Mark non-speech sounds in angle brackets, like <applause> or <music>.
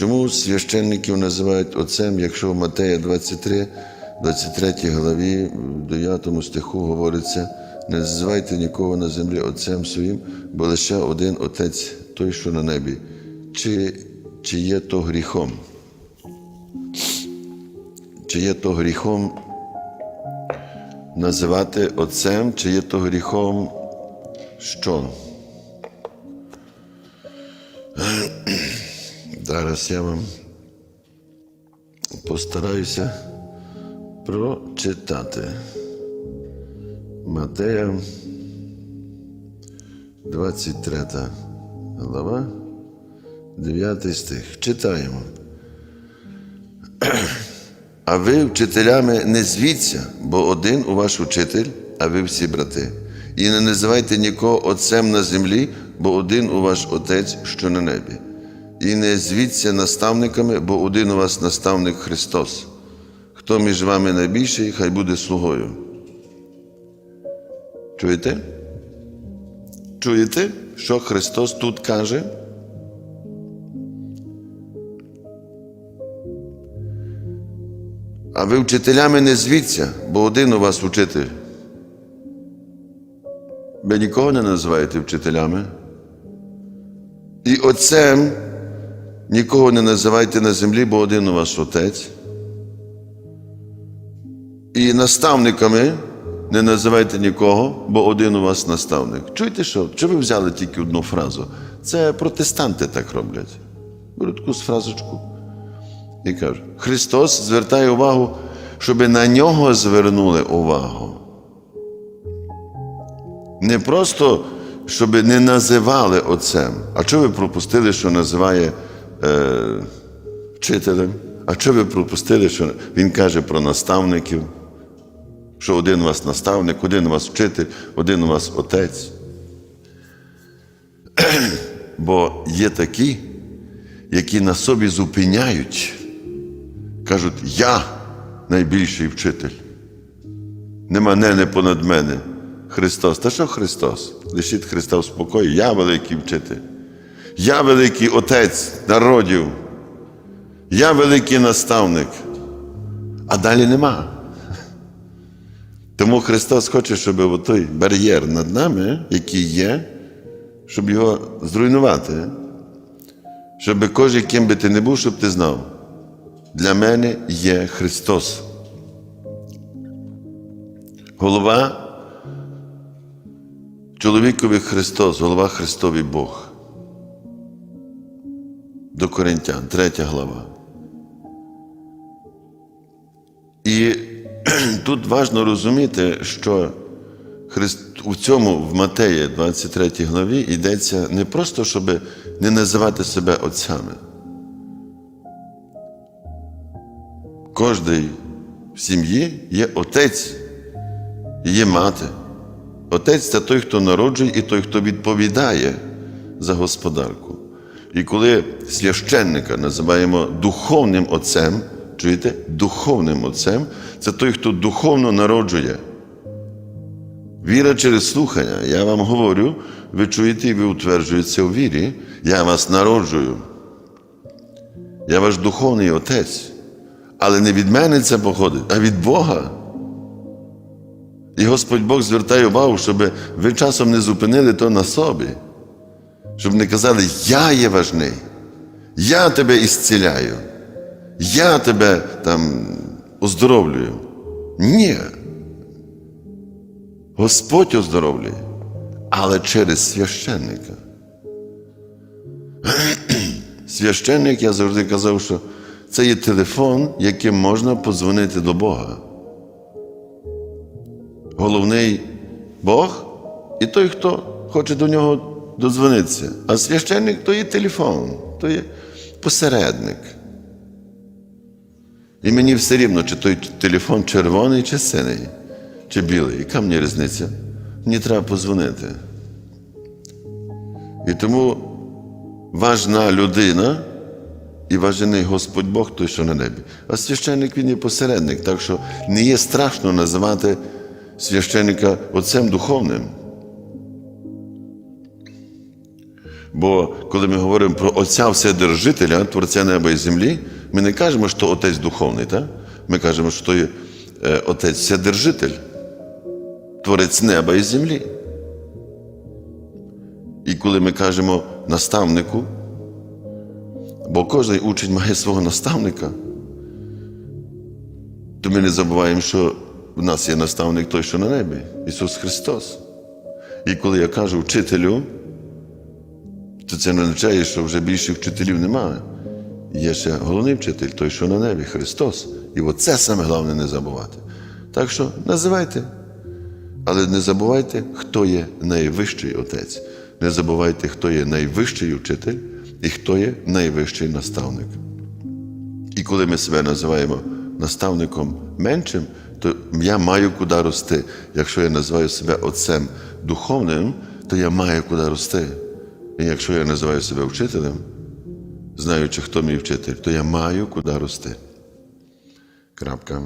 Чому священників називають отцем, якщо в Матея 23, 23 главі, в 9 стиху говориться, не називайте нікого на землі отцем своїм, бо лише один отець, той, що на небі. Чи, чи є то гріхом? Чи є то гріхом називати отцем, чи є то гріхом що? Зараз я вам постараюся прочитати. Матея, 23 глава, 9 стих. Читаємо. А ви вчителями не звіться, бо один у ваш учитель, а ви всі брати. І не називайте нікого отцем на землі, бо один у ваш отець, що на небі. І не звіться наставниками, бо один у вас наставник Христос. Хто між вами найбільший, хай буде слугою. Чуєте? Чуєте, що Христос тут каже? А ви вчителями не звіться, бо один у вас учитель. Ви нікого не називаєте вчителями. І отцем нікого не називайте на землі, бо один у вас отець. І наставниками не називайте нікого, бо один у вас наставник. Чуєте що? Чи ви взяли тільки одну фразу? Це протестанти так роблять. Беруть таку фразочку. І кажуть, Христос звертає увагу, щоб на нього звернули увагу. Не просто, щоб не називали отцем. А що ви пропустили, що називає е, вчителем? А що ви пропустили, що він каже про наставників? Що один у вас наставник, один у вас вчитель, один у вас отець. <clears throat> Бо є такі, які на собі зупиняють, кажуть, я найбільший вчитель. Не мене, не понад мене. Христос. Та що Христос? Лишіть Христа в спокої. Я великий вчитель. Я великий отець народів. Я великий наставник. А далі нема. Тому Христос хоче, щоб той бар'єр над нами, який є, щоб його зруйнувати. Щоб кожен, ким би ти не був, щоб ти знав. Для мене є Христос. Голова чоловікові Христос, голова Христовий Бог. Коринтян, третя глава. І <clears throat> тут важливо розуміти, що у цьому в Матеї, 23 главі, йдеться не просто, щоб не називати себе отцями. Кожний в сім'ї є отець, і є мати. Отець це той, хто народжує, і той, хто відповідає за господарку. І коли священника називаємо духовним отцем, чуєте, духовним отцем, це той, хто духовно народжує. Віра через слухання. Я вам говорю, ви чуєте і ви утверджуєтеся у вірі. Я вас народжую. Я ваш духовний отець. Але не від мене це походить, а від Бога. І Господь Бог звертає увагу, щоб ви часом не зупинили то на собі, щоб не казали, я є важний, я тебе ісціляю, я тебе там оздоровлюю. Ні. Господь оздоровлює, але через священника. <clears throat> Священник, я завжди казав, що це є телефон, яким можна подзвонити до Бога. Головний Бог і той, хто хоче до нього додзвонитися. А священник то є телефон, то є посередник. І мені все рівно, чи той телефон червоний, чи синий, чи білий. Яка мені різниця? Мені треба позвонити. І тому важна людина і важений Господь Бог той, що на небі. А священник він є посередник, так що не є страшно називати священника отцем духовним. Бо коли ми говоримо про Отця Вседержителя, Творця неба і землі, ми не кажемо, що Отець духовний, так? ми кажемо, що то є е, Отець Вседержитель, Творець неба і землі. І коли ми кажемо наставнику, бо кожен учень має свого наставника, то ми не забуваємо, що в нас є наставник той, що на небі, Ісус Христос. І коли я кажу вчителю, то це не означає, що вже більше вчителів немає. Є ще головний вчитель, той, що на небі, Христос. І оце саме головне не забувати. Так що називайте, але не забувайте, хто є найвищий отець. Не забувайте, хто є найвищий учитель і хто є найвищий наставник. І коли ми себе називаємо наставником меншим, то я маю куди рости. Якщо я називаю себе отцем духовним, то я маю куди рости. Якщо я називаю себе вчителем, знаючи, хто мій вчитель, то я маю куди рости. Крапка.